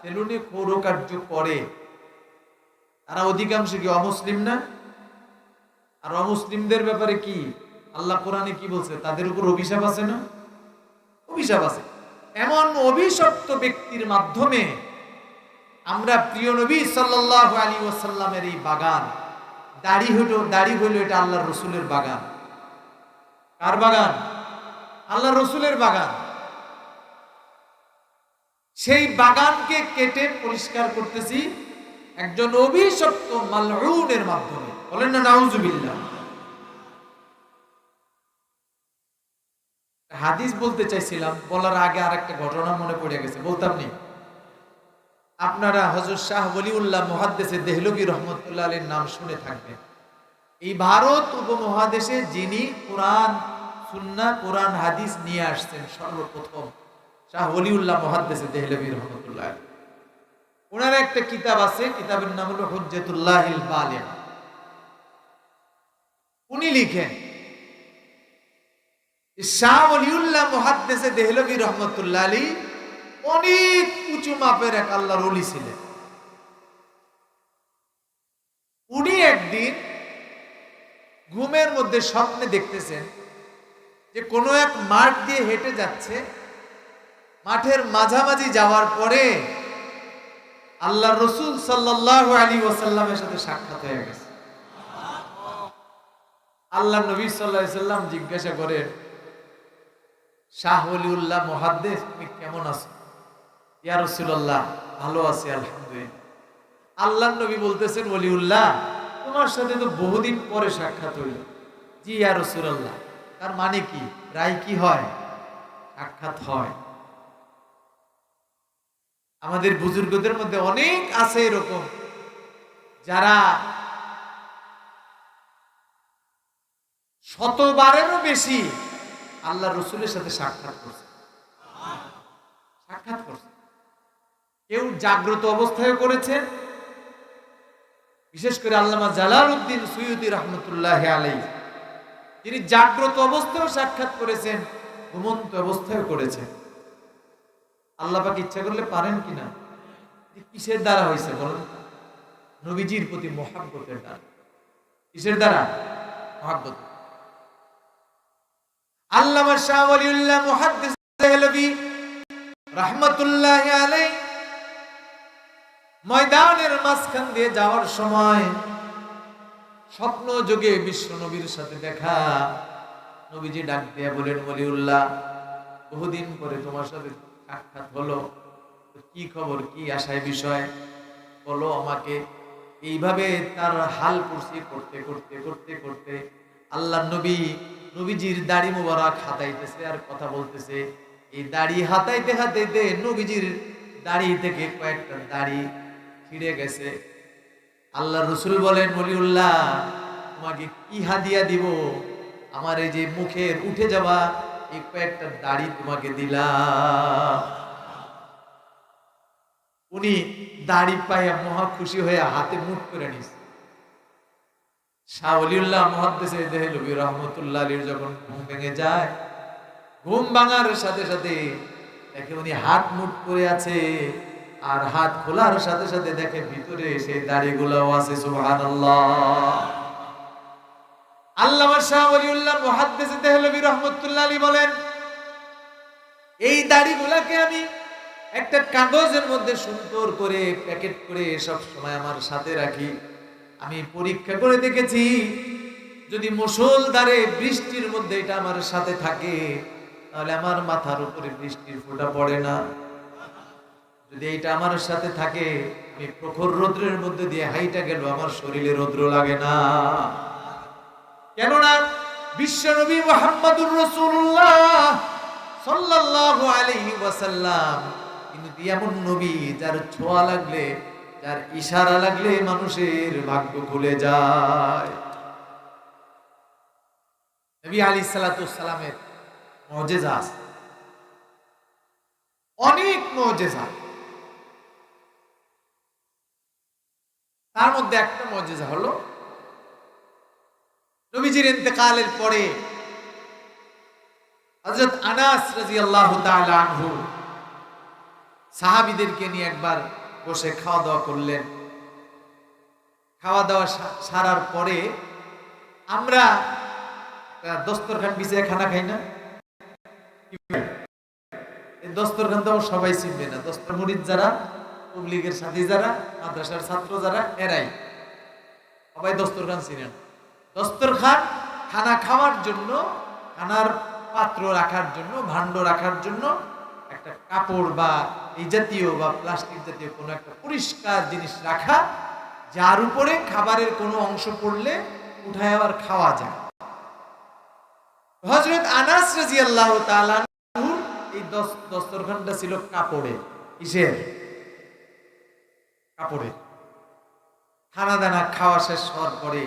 সেলুনে কার্য করে। তারা অধিকাংশ কি অমুসলিম না? আর অমুসলিমদের ব্যাপারে কি? আল্লাহ কোরআনে কি বলছে? তাদের উপর অভিশাপ আছে না? অভিশাপ আছে। এমন অভিশপ্ত ব্যক্তির মাধ্যমে আমরা প্রিয় নবী সাল্লাল্লাহু আলাইহি ওয়াসাল্লামের এই বাগান, দাড়ি হইল দাড়ি হইল এটা আল্লাহর রসুলের বাগান। কার বাগান? আল্লাহ রসুলের বাগান। সেই বাগানকে কেটে পরিষ্কার করতেছি একজন অভিশপ্ত মালউনের মাধ্যমে। বলেন না, নাউজুবিল্লাহ। হাদিস বলতে চাইছিলাম, বলার আগে আর একটা ঘটনা মনে পড়ে গেছে, বলতাম নি। আপনারা হজর শাহ বলিউল্লাহ মহাদ্দেশে দেহলবী রহমতুল্লাহ আলীর নাম শুনে থাকবেন। এই ভারত উপমহাদেশে যিনি কোরআন সুন্না কোরআন, হাদিস নিয়ে আসছেন সর্বপ্রথম শাহ ওলিউল্লাহ মহাদ্দেশে দেহলবী রহমতুল্লাহ ওনার একটা কিতাব আছে, কিতাবের নাম হলো হুজ্জাতুল্লাহ উনি লিখেন শাহ ওলিউল্লাহ মহাদ্দেশে দেহলবী রহমতুল্লাহ আলী অনেক উঁচু মাপের এক আল্লাহর অলি ছিলেন। উনি একদিন ঘুমের মধ্যে স্বপ্নে দেখতেছেন যে কোনো এক মাঠ দিয়ে হেঁটে যাচ্ছে মাঠের মাঝামাঝি যাওয়ার পরে আল্লাহ রসুল সাল্লাহ আলী ওসাল্লামের সাথে সাক্ষাৎ হয়ে গেছে। আল্লাহ নবী সাল্লাহ জিজ্ঞাসা করেন শাহ অলিউল্লাহ মহাদ্দেশ তুমি কেমন আছো ইয়া রসুল্লাহ ভালো আছি, আলহামদুলিল্লাহ। আল্লাহ নবী বলতেছেন অলিউল্লাহ তোমার সাথে তো বহুদিন পরে সাক্ষাৎ হইল। জি, ইয়া রসুল্লাহ তার মানে কি? রায় কি হয়? সাক্ষাৎ হয়। আমাদের বুজুর্গদের মধ্যে অনেক আছে এরকম। যারা শতবারেরও বেশি আল্লাহ রসুলের সাথে সাক্ষাৎ করছে। সাক্ষাৎ করছে। কেউ জাগ্রত অবস্থায় করেছে। বিশেষ করে আল্লামা জালাল উদ্দিন সৈয়দি রহমতুল্লাহ আলাই তিনি জাগ্রত অবস্থায় সাক্ষাৎ করেছেন, ঘুমন্ত অবস্থায় করেছেন। আল্লাহ পাক ইচ্ছা করলে পারেন কিনা? কিসের দ্বারা হয়েছে বলেন? নবীজির প্রতি মহাব্বতের দ্বারা। কিসের দ্বারা? মহাব্বত। আল্লামা শাহ মুহাদ্দিস দেহলভী রহমতুল্লাহ ময়দানের মাঝখান দিয়ে যাওয়ার সময় স্বপ্ন যোগে বিশ্ব নবীর সাথে দেখা। নবীজি ডাক দিয়ে বলেন, ওলিউল্লাহ, বহুদিন পরে তোমার সাথে সাক্ষাৎ হলো কি খবর, কি আশায় বিষয়? বলো আমাকে। এইভাবে তার হাল পুরসি করতে করতে করতে করতে আল্লাহ নবী, নবীজির দাড়ি মোবারক হাতাইতেছে আর কথা বলতেছে। এই দাড়ি হাতাইতে হাতাইতে নবীজির দাড়ি থেকে কয়েকটা দাড়ি ছিঁড়ে গেছে। আল্লাহ রসুল বলেন মলিউল্লাহ তোমাকে কি হাদিয়া দিব? আমার এই যে মুখের উঠে যাওয়া দাড়ি তোমাকে দিলাম। উনি দাড়ি পাইয়া মহা খুশি হয়ে হাতে করে নিস শাহলিউল্লাহ রহমতুল্লাহ আলীর যখন ঘুম ভেঙে যায়, ঘুম ভাঙার সাথে সাথে দেখে উনি হাত মুঠ করে আছে আর হাত খোলার সাথে সাথে দেখে ভিতরে সেই দাড়িগুলোও আছে, সুবহানাল্লাহ। আল্লামা শাহ ওলিউল্লাহ মুহাদ্দিস দেহলভী রহমাতুল্লাহ আলী বলেন, এই দাড়িগুলাকে আমি একটা কাগজের মধ্যে সুন্দর করে প্যাকেট করে সব সময় আমার সাথে রাখি। আমি পরীক্ষা করে দেখেছি, যদি মুসলধারে বৃষ্টির মধ্যে এটা আমার সাথে থাকে, তাহলে আমার মাথার উপরে বৃষ্টির ফোঁটা পড়ে না। যদি এইটা আমার সাথে থাকে, আমি প্রখর রৌদ্রের মধ্যে দিয়ে হাইটা গেল আমার শরীরে রৌদ্র লাগে না। কেননা বিশ্বনবী মোহাম্মদুর রসুল্লাহ সাল্লাল্লাহু আলাইহি ওয়াসাল্লাম কিন্তু এমন নবী যার ছোঁয়া লাগলে, যার ইশারা লাগলে মানুষের ভাগ্য খুলে যায়? নবী আলী সালামের মজেজা আছে। অনেক মজেজা। তার মধ্যে একটা মজেজা হলো নবীজির ইন্তেকালের পরে হযরত আনাস রাদিয়াল্লাহু তাআলা আনহু সাহাবিদেরকে নিয়ে একবার বসে খাওয়া দাওয়া করলেন। খাওয়া দাওয়া সারার পরে আমরা দস্তরখান বিছিয়ে খানা খাই না? দস্তরখান তো সবাই চিনবে না। দস্তর মুরিদ যারা পাবলিকের সাথী যারা, মাদ্রাসার ছাত্র যারা, এরাই। সবাই দস্তরখান চিনেন দস্তরখান খানা খাওয়ার জন্য, খানার পাত্র রাখার জন্য, ভাণ্ড রাখার জন্য, একটা কাপড় বা এই জাতীয় বা প্লাস্টিক জাতীয় কোনো একটা পরিষ্কার জিনিস রাখা, যার উপরে খাবারের কোনো অংশ পড়লে উঠায় আবার খাওয়া যায়। হজরত আনাস রাজিয়াল্লাহু তাআলা এই দস- দস্তরখানটা ছিল কাপড়ে, কিসের? কাপড়ে। খানা দানা খাওয়া শেষ হওয়ার পরে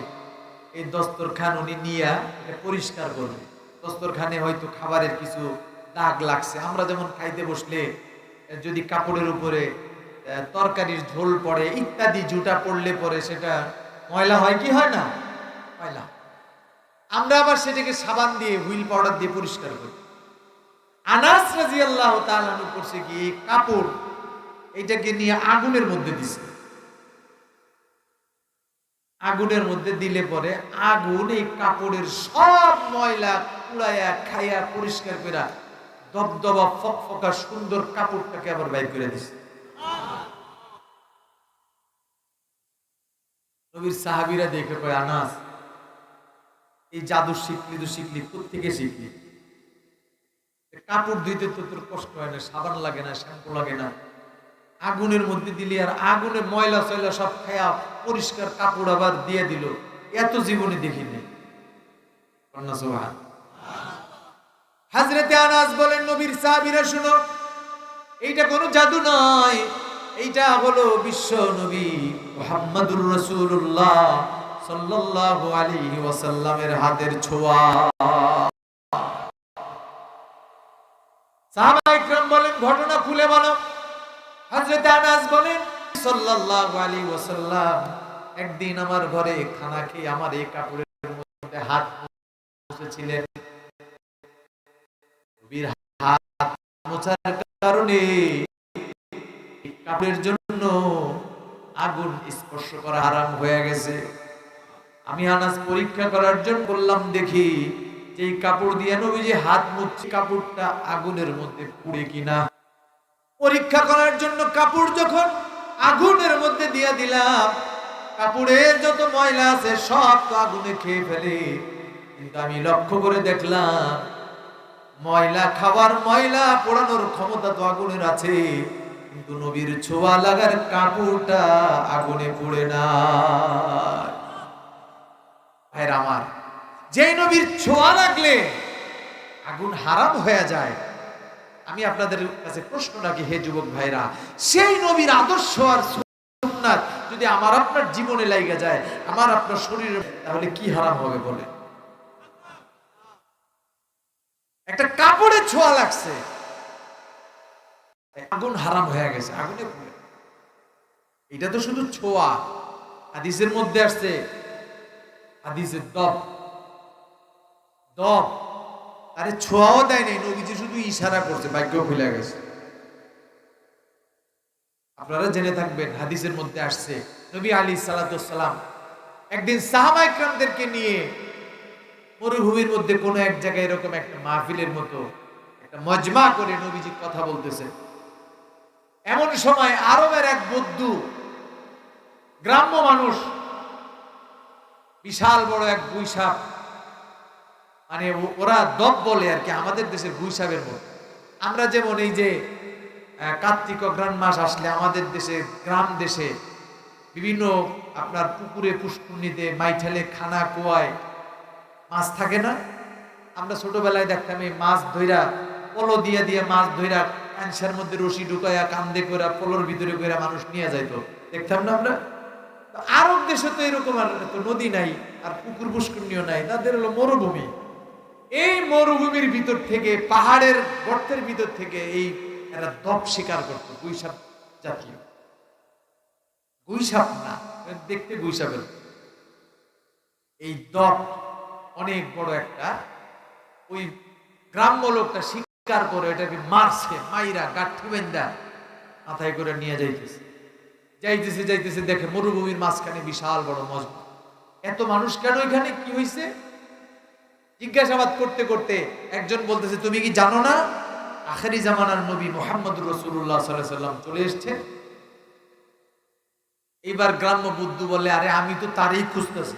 এই দস্তরখান উনি নিয়ে পরিষ্কার করবে। দস্তরখানে হয়তো খাবারের কিছু দাগ লাগছে। আমরা যেমন খাইতে বসলে যদি কাপড়ের উপরে তরকারির ঝোল পড়ে, ইত্যাদি জুটা পড়লে পরে সেটা ময়লা হয় কি হয় না? ময়লা আমরা আবার সেটাকে সাবান দিয়ে, হুইল পাউডার দিয়ে পরিষ্কার করি। আনাস রাজিয়াল্লাহু তাআলা করছে কি কাপড় এইটাকে নিয়ে আগুনের মধ্যে দিছে। আগুনের মধ্যে দিলে পরে আগুন এই কাপড়ের সব ময়লা কুড়াইয়া খাইয়া পরিষ্কার করে দবদবা ফকফকা সুন্দর কাপড়টাকে আবার বাইর করে দিছে। নবীর সাহাবীরা দেখে কয়, আনাস, এই জাদু শিখলি তো শিখলি থেকে শিখলি কাপড় ধুইতে তো তোর কষ্ট হয় না, সাবান লাগে না, শ্যাম্পু লাগে না। আগুনের মধ্যে দিলি আর আগুনে ময়লা সয়লা সব খায়া পরিষ্কার কাপড় আবার দিয়ে দিল। এত জীবনে দেখিনি। হাজরেতে আনাস বলেন, নবীর সাহাবীরা, শুনো, এইটা কোনো জাদু নয়। এইটা হলো বিশ্ব নবী মুহাম্মাদুর রাসূলুল্লাহ সাল্লাল্লাহু আলাইহি ওয়াসাল্লামের হাতের ছোঁয়া। সাহাবা বলেন, ঘটনা খুলে বলো। হযরত আনাস বলেন, সাল্লাল্লাহু আলাইহি ওয়াসাল্লাম, একদিন আমার ঘরে খানা খেয়ে আমার এই কাপড়ের মধ্যে হাত মুছেছিলেন। নবীর হাত মোছার কারণে কাপড়ের জন্য আগুন স্পর্শ করা হারাম হয়ে গেছে। আমি আনাস পরীক্ষা করার জন্য বললাম, দেখি যে কাপড় দিয়ে নবী যে হাত মুছছে, কাপড়টা আগুনের মধ্যে পুড়ে কিনা? পরীক্ষা করার জন্য কাপড় যখন আগুনের মধ্যে দিয়ে দিলাম, কাপড়ের যত ময়লা আছে সব তো আগুনে খেয়ে ফেলে। কিন্তু আমি লক্ষ্য করে দেখলাম, ময়লা খাবার ময়লা পোড়ানোর ক্ষমতা তো আগুনের আছে। কিন্তু নবীর ছোঁয়া লাগার কাপড়টা আগুনে পুড়ে না। ভাইর আমার যে নবীর ছোঁয়া লাগলে আগুন হারাম হয়ে যায়। আমি আপনাদের কাছে প্রশ্ন রাখি, হে যুবক ভাইরা, সেই নবীর আদর্শ আর সুন্নাত যদি আমার আপনার জীবনে লাইগা যায়, আমার আপনার শরীরে, তাহলে কি হারাম হবে বলে একটা কাপড়ে ছোঁয়া লাগছে। আগুন হারাম হয়ে গেছে, আগুনে এটা তো শুধু ছোঁয়া, হাদিসের মধ্যে আসছে, হাদিসের দব। দব। আরে ছোঁয়াও দেয় নাই, নবীজি শুধু ইশারা করছে, ভাগ্য খুলে গেছে। আপনারা জেনে থাকবেন, হাদিসের মধ্যে আসছে, নবী আলী সালাম একদিন সাহাবা ইকরামদেরকে নিয়ে মরুভূমির মধ্যে কোনো এক জায়গায় এরকম একটা মাহফিলের মতো একটা মজমা করে নবীজি কথা বলতেছে এমন সময় আরবের এক বদ্ধু গ্রাম্য মানুষ, বিশাল বড় এক গুইসাপ মানে ওরা দপ বলে আর কি, আমাদের দেশের গুইসাবের মতো। আমরা যেমন এই যে কার্তিক অগ্রাণ মাস আসলে আমাদের দেশে, গ্রাম দেশে বিভিন্ন আপনার পুকুরে পুষ্কুন্নিতে মাইঠালে খানা কুয়ায় মাছ থাকে না? আমরা ছোটবেলায় দেখতাম এই মাছ ধইরা, পলো দিয়ে দিয়ে মাছ ধইরা কাঁসার মধ্যে রশি ঢুকাইয়া কান্দে করে পলোর ভিতরে করে মানুষ নিয়ে যাইতো। দেখতাম না আমরা? আরব দেশে তো এরকম আর নদী নাই, আর পুকুর পুষ্করণীয় নাই, তাদের হলো মরুভূমি। এই মরুভূমির ভিতর থেকে, পাহাড়ের গর্তের ভিতর থেকে এই এরা দপ শিকার করতো, গুইসাপ জাতীয়। গুইসাপ না, দেখতে গুইসাপের এই দপ অনেক বড় একটা, ওই গ্রাম্য লোকটা শিকার করে এটাকে মারছে, মাইরা গাঠি বেন্দা মাথায় করে নিয়ে যাইতেছে। যাইতেছে যাইতেছে, দেখে মরুভূমির মাঝখানে বিশাল বড় মসজিদ। এত মানুষ কেন এখানে? কি হয়েছে জিজ্ঞাসাবাদ করতে করতে একজন বলতেছে, তুমি কি জানো না, আখেরি জামানার নবী মোহাম্মদ রসুল্লাহ সাল্লাম চলে এসছে? এবার গ্রাম্য বুদ্ধু বলে, আরে আমি তো তারই খুঁজতেছি।